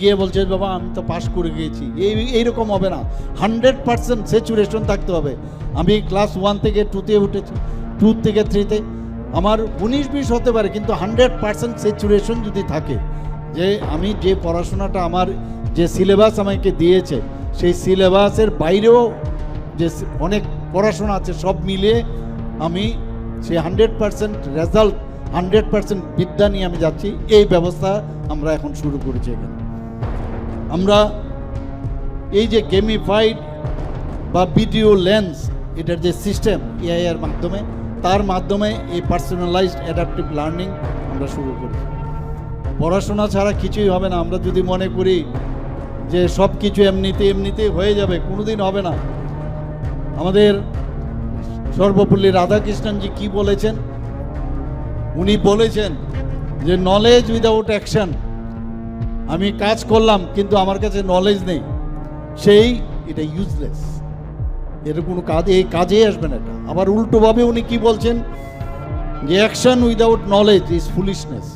গিয়ে বলছে, বাবা, আমি তো পাশ করে গিয়েছি। এই, এইরকম হবে না। হান্ড্রেড পার্সেন্ট স্যাচুরেশন থাকতে হবে। আমি ক্লাস ওয়ান থেকে টুতে উঠেছি, টু থেকে থ্রিতে। আমার উনিশ বিশ হতে পারে, কিন্তু হান্ড্রেড পার্সেন্ট স্যাচুরেশন যদি থাকে, যে আমি যে পড়াশোনাটা আমার যে সিলেবাস আমাকে দিয়েছে, সেই সিলেবাসের বাইরেও যে অনেক পড়াশোনা আছে, সব মিলিয়ে আমি সেই hundred percent result, hundred percent বিদ্যা নিয়ে আমি যাচ্ছি। এই ব্যবস্থা আমরা এখন শুরু করেছি এখানে। আমরা এই যে গেমিফাইড বা ভিডিও লেন্স এটার যে সিস্টেম এআই এর মাধ্যমে, তার মাধ্যমে এই পার্সোনালাইজড অ্যাডাপটিভ লার্নিং আমরা শুরু করি। পড়াশোনা ছাড়া কিছুই হবে না। আমরা যদি মনে করি যে সব কিছু এমনিতে এমনিতে হয়ে যাবে, কোনোদিন হবে না। আমাদের সর্বপল্লী রাধাকৃষ্ণনজি কি বলেছেন? উনি বলেছেন যে নলেজ উইদাউট অ্যাকশন আমি কাজ করলাম, কিন্তু আমার কাছে নলেজ নেই। সেই, এটা ইউজলেস এর কোনো কাজ, এই কাজেই আসবে না এটা। আবার উল্টোভাবে উনি কি বলছেন? যে action without knowledge is foolishness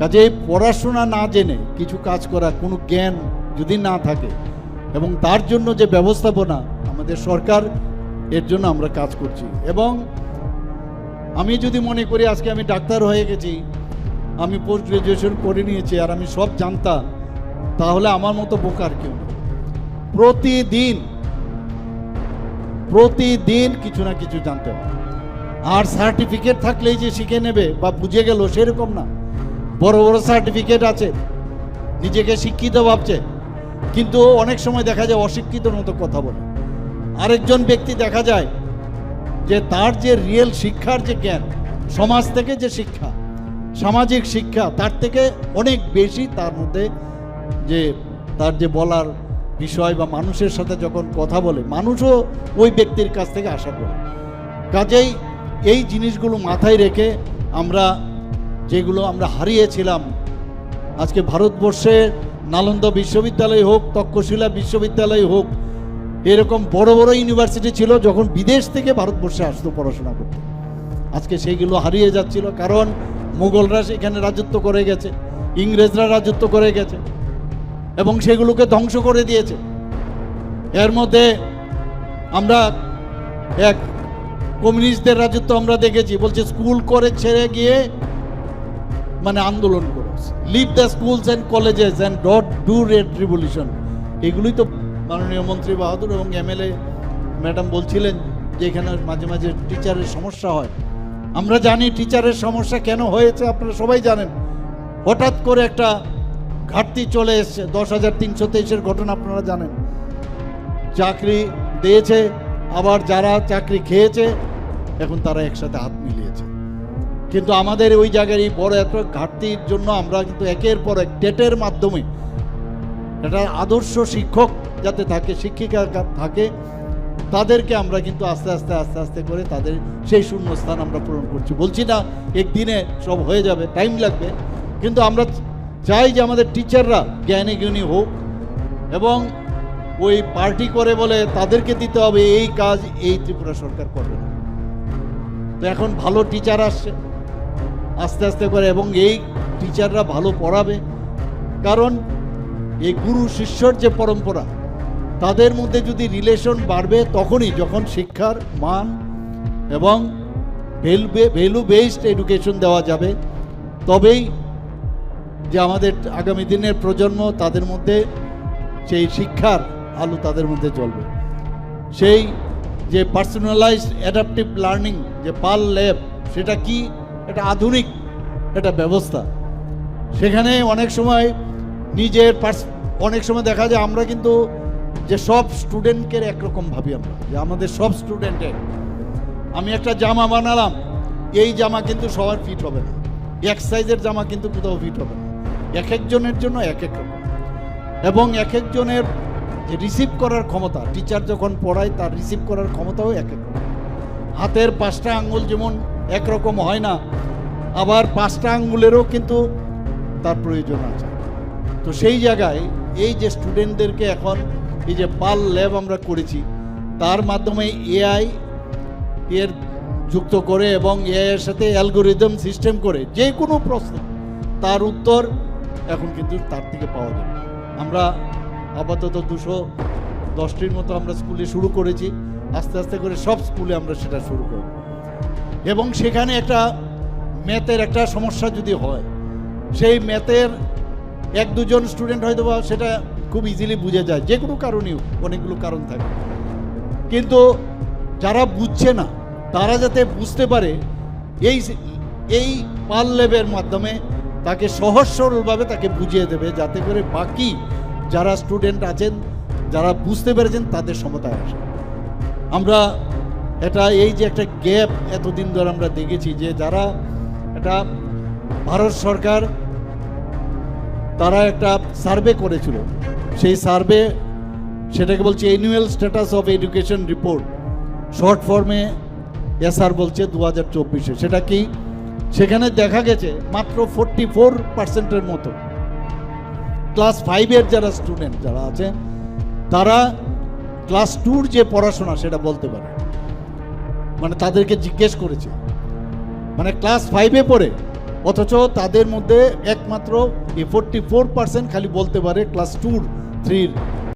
কাজে পড়াশোনা না জেনে কিছু কাজ করা, কোনো জ্ঞান যদি না থাকে, এবং তার জন্য যে ব্যবস্থাপনা, আমাদের সরকার, এর জন্য আমরা কাজ করছি। এবং আমি যদি মনে করি আজকে আমি ডাক্তার হয়ে গেছি আমি পোস্ট গ্রাজুয়েশন করে নিয়েছি আর আমি সব জানতাম, তাহলে আমার মতো বোকার কেউ প্রতিদিন প্রতিদিন কিছু না কিছু জানতে হবে। আর সার্টিফিকেট থাকলেই যে শিখে নেবে বা বুঝে গেল সেরকম না। বড় বড় সার্টিফিকেট আছে, নিজেকে শিক্ষিত ভাবছে, কিন্তু অনেক সময় দেখা যায় অশিক্ষিতর মতো কথা বলে। আরেকজন ব্যক্তি দেখা যায় যে তার যে রিয়েল শিক্ষার যে জ্ঞান, সমাজ থেকে যে শিক্ষা সামাজিক শিক্ষা, তার থেকে অনেক বেশি তার মধ্যে যে, তার যে বলার বিষয় বা মানুষের সাথে যখন কথা বলে, মানুষও ওই ব্যক্তির কাছ থেকে আশা করে। কাজেই এই জিনিসগুলো মাথায় রেখে আমরা যেগুলো আমরা হারিয়েছিলাম, আজকে ভারতবর্ষে নালন্দা বিশ্ববিদ্যালয় হোক, তক্ষশিলা বিশ্ববিদ্যালয় হোক, এরকম বড় বড় ইউনিভার্সিটি ছিল যখন বিদেশ থেকে ভারতবর্ষে আসতো পড়াশোনা করতে। আজকে সেইগুলো হারিয়ে যাচ্ছিল কারণ মুঘলরা সেখানে রাজত্ব করে গেছে, ইংরেজরা রাজত্ব করে গেছে, এবং সেগুলোকে ধ্বংস করে দিয়েছে। এর মধ্যে আমরা এক কমিউনিস্টদের রাজত্ব আমরা দেখেছি, বলছে স্কুল করে ছেড়ে গিয়ে মানে আন্দোলন করো leave the schools and colleges and dot do red revolution এগুলোই তো মাননীয় মন্ত্রী বাহাদুর এবং এমএলএ ম্যাডাম বলছিলেন যে এখানে মাঝে মাঝে টিচারের সমস্যা হয়। আমরা জানি টিচারের সমস্যা কেন হয়েছে, আপনারা সবাই জানেন। হঠাৎ করে একটা ঘাটতি চলে এসছে, দশ হাজার তিনশো তেইশের ঘটনা আপনারা জানেন। চাকরি দিয়েছে, আবার যারা চাকরি খেয়েছে, এখন তারা একসাথে হাত মিলিয়েছে। কিন্তু আমাদের ওই জায়গার এই বড় এত ঘাটতির জন্য আমরা কিন্তু একের পর এক টেটের মাধ্যমে একটা আদর্শ শিক্ষক যাতে থাকে, শিক্ষিকা থাকে তাদেরকে আমরা কিন্তু আস্তে আস্তে আস্তে আস্তে করে তাদের সেই শূন্যস্থান আমরা পূরণ করছি। বলছি না একদিনে সব হয়ে যাবে টাইম লাগবে, কিন্তু আমরা চাই যে আমাদের টিচাররা জ্ঞানী জ্ঞানী হোক এবং ওই পার্টি করে বলে তাদেরকে দিতে হবে, এই কাজ এই ত্রিপুরা সরকার করবে না। তো এখন ভালো টিচার আসছে, আস্তে আস্তে করে এবং এই টিচাররা ভালো পড়াবে। কারণ এই গুরু শিষ্যর যে পরম্পরা তাদের মধ্যে যদি রিলেশন বাড়বে তখনই যখন শিক্ষার মান এবং ভ্যালু ভ্যালু বেসড এডুকেশন দেওয়া যাবে, তবেই যে আমাদের আগামী দিনের প্রজন্ম তাদের মধ্যে সেই শিক্ষার আলো তাদের মধ্যে জ্বলবে। সেই যে পার্সোনালাইজড অ্যাডাপটিভ লার্নিং যে পাল ল্যাব সেটা কি? এটা আধুনিক একটা ব্যবস্থা। সেখানে অনেক সময় নিজের পার্স- অনেক সময় দেখা যায় আমরা কিন্তু যে সব স্টুডেন্টকে একরকম ভাবি আমরা, যে আমাদের সব স্টুডেন্টের। আমি একটা জামা বানালাম, এই জামা কিন্তু সবার ফিট হবে না। এক সাইজের জামা কিন্তু কোথাও ফিট হবে না। এক একজনের জন্য এক এক রকম। এবং এক একজনের যে রিসিভ করার ক্ষমতা টিচার যখন পড়ায় তার রিসিভ করার ক্ষমতাও এক এক রকম। হাতের পাঁচটা আঙ্গুল যেমন একরকম হয় না, আবার পাঁচটা আঙ্গুলেরও কিন্তু তার প্রয়োজন আছে। তো সেই জায়গায় এই যে স্টুডেন্টদেরকে এখন এই যে পাল ল্যাব আমরা করেছি, তার মাধ্যমে এআই এর যুক্ত করে এবং এআই এর সাথে অ্যালগোরিদম সিস্টেম করে যে কোনো প্রশ্ন, তার উত্তর এখন কিন্তু তার থেকে পাওয়া যাবে। আমরা আপাতত দুশো দশটির মতো আমরা স্কুলে শুরু করেছি, আস্তে আস্তে করে সব স্কুলে আমরা সেটা শুরু করব। এবং সেখানে একটা ম্যাথের একটা সমস্যা যদি হয়, সেই ম্যাথের এক দুজন স্টুডেন্ট হয়তো বা সেটা খুব ইজিলি বুঝে যায়। যে কোনো কারণেই হোক, অনেকগুলো কারণ থাকে। কিন্তু যারা বুঝছে না তারা যাতে বুঝতে পারে এই এই পাল লেবের মাধ্যমে তাকে সহজ সরলভাবে তাকে বুঝিয়ে দেবে যাতে করে বাকি যারা স্টুডেন্ট আছেন যারা বুঝতে পেরেছেন তাদের সমতায় আসে। আমরা এটা এই যে একটা গ্যাপ এতদিন ধরে আমরা দেখেছি যে যারা এটা ভারত সরকার তারা একটা সার্ভে করেছিল। সেই সার্ভে, সেটাকে বলছে annual status of education report short ফর্মে এসআর বলছে দু হাজার চব্বিশে। সেটা কি? সেখানে দেখা গেছে মাত্র ফোরটি ফোর পার্সেন্টের মতো। ক্লাস ফাইভের যারা স্টুডেন্ট যারা আছে, তারা ক্লাস টুর যে পড়াশোনা, সেটা বলতে পারে। মানে তাদেরকে জিজ্ঞেস করেছে। মানে ক্লাস ফাইভে পড়ে, অথচ তাদের মধ্যে একমাত্র ফোরটি ফোর পার্সেন্ট খালি বলতে পারে ক্লাস টুর trilho.